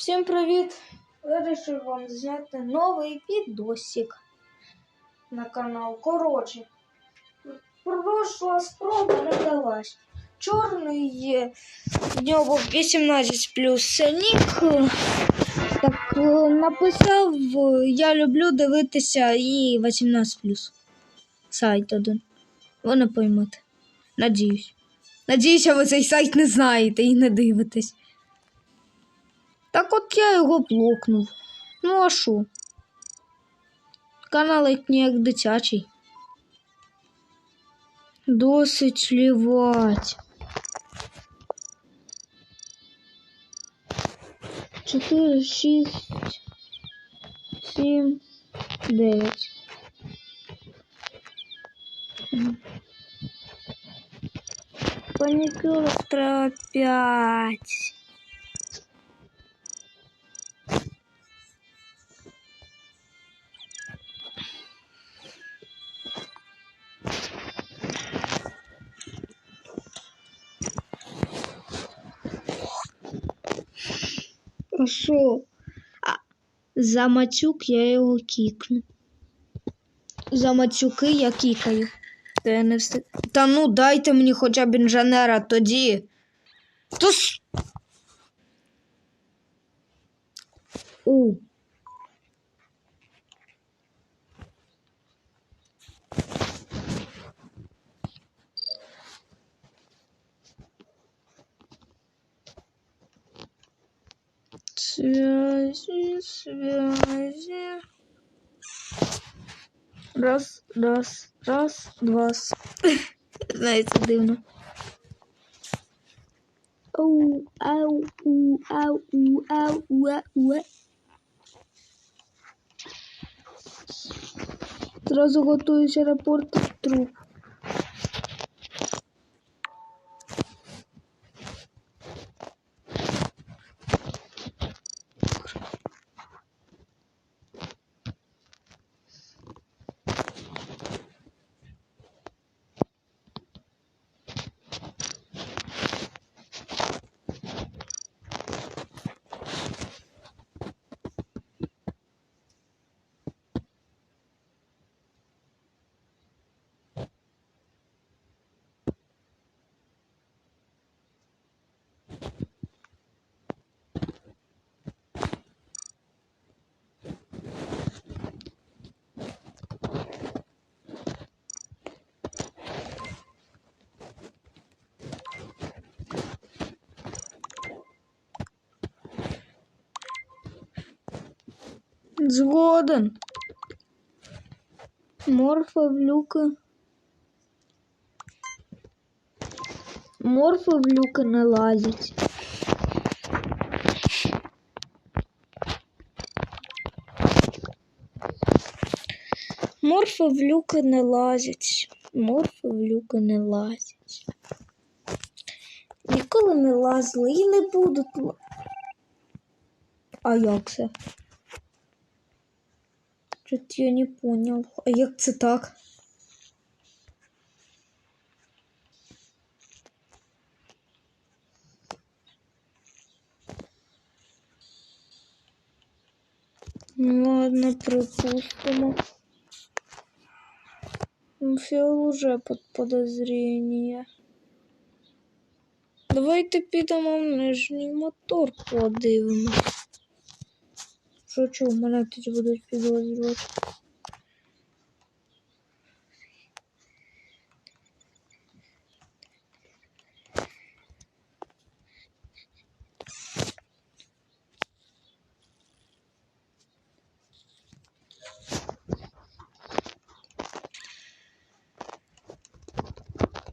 Всім привіт! Вирішив вам зняти новий відосик на канал. Коротше, пройшла спроба не вдалась. Чорний є, в нього 18 плюс нік. Так е, написав, я люблю дивитися і 18 плюс. Сайт один. Ви не поймете. Надіюсь. Надіюся, ви цей сайт не знаєте і не дивитесь. Так от я його блокнув. Ну а що? Канал як ніяк дитячий. Досить лівать. Чотири, шість, сім, дев'ять. Мгм. Панікюр А що? А, за матюк я його кікну. За матюки я кікаю. Та я не встиг. Та ну дайте мені хоча б інженера тоді. То с... У. Связи, связи. Раз, раз, раз, два. Знаєте, дивно. Ау, ау, у, ау, у, ау, уа, уа. Зразу готуюся репортер труп. Згоден. Морфа в люка. Морфа в люка не лазить. Морфа в люка не лазять. Морфа в люка не лазять. Ніколи не лазили і не будуть. А як це? Чуть я не понял. А як це так? Ну, Ладно, припустимо. Фіол уже под подозрение. Давайте підемо в нижній мотор подивимось. Шучу, мене тоді будуть підозрювати.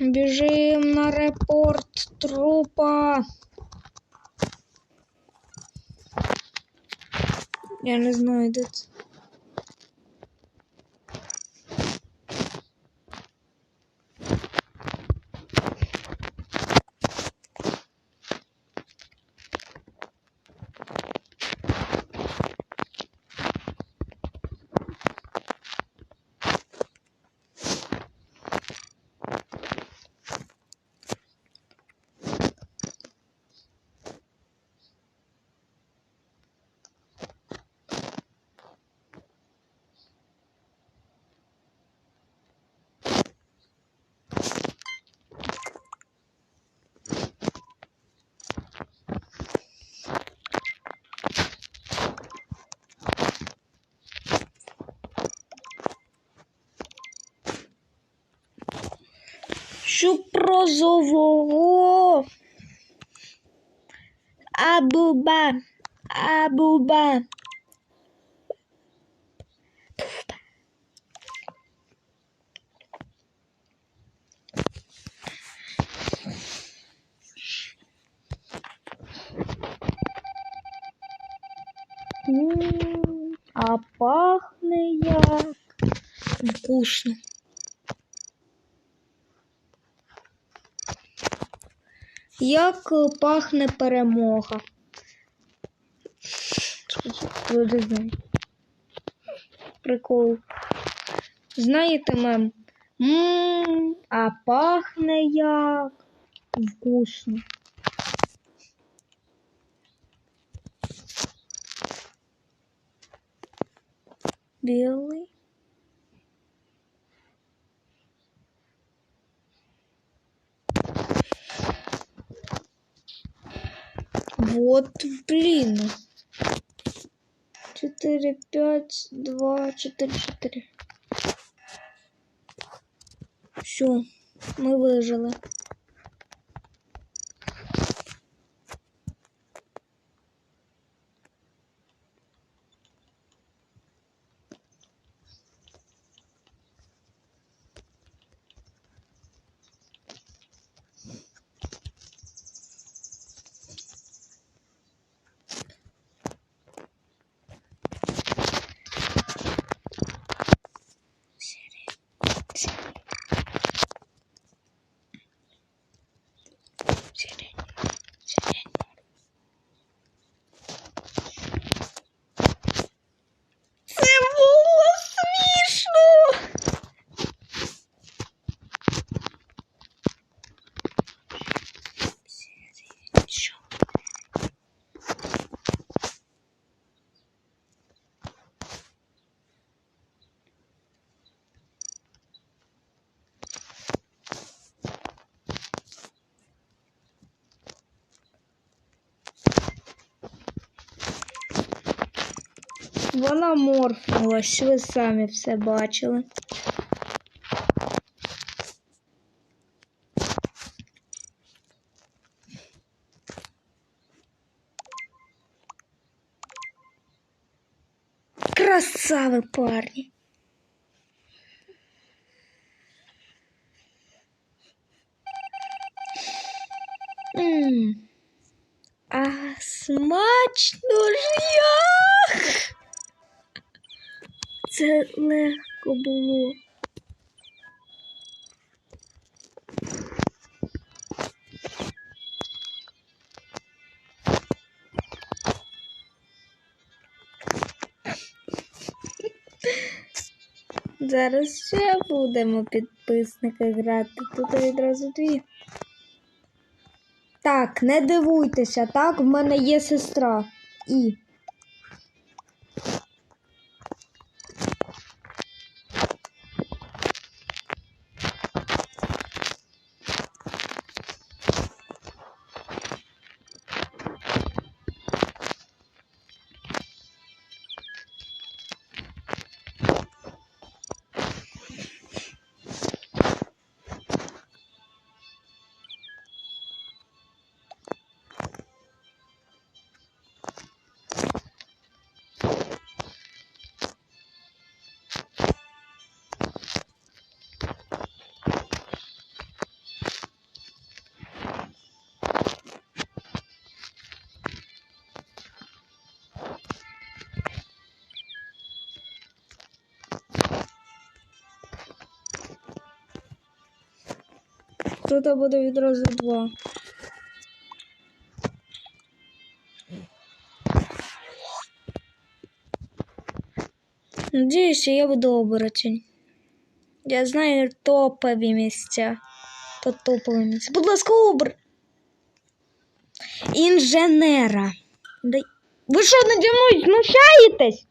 Біжим на репорт трупа. Я не знаю, де це. Чупрозового. Абуба. Абуба. А пахне як вкусно. Як е, пахне перемога? Прикол. Знаєте мем? Мм, а пахне як вкусно. Білий. вот, блин. 4, 5, 2, 4, 4. Все, мы выжили. Вона морфнулась, ви самі все бачили. Красавы парни. М. А смачно ж як! Це легко було. Зараз ще будемо підписники грати. Тут відразу дві. Так, не дивуйтеся, так, в мене є сестра. І. Тут буде відразу два. Надіюся, я буду оборотень. Я знаю топові місця. То топові місця. Будь ласка, обр. Інженера. Дай- Ви що наді мною знущаєтесь?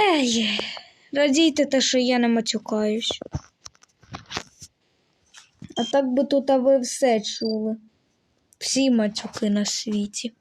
Ей, радійте те, що я не матюкаюсь. А так би тут а ви все чули. Всі матюки на світі.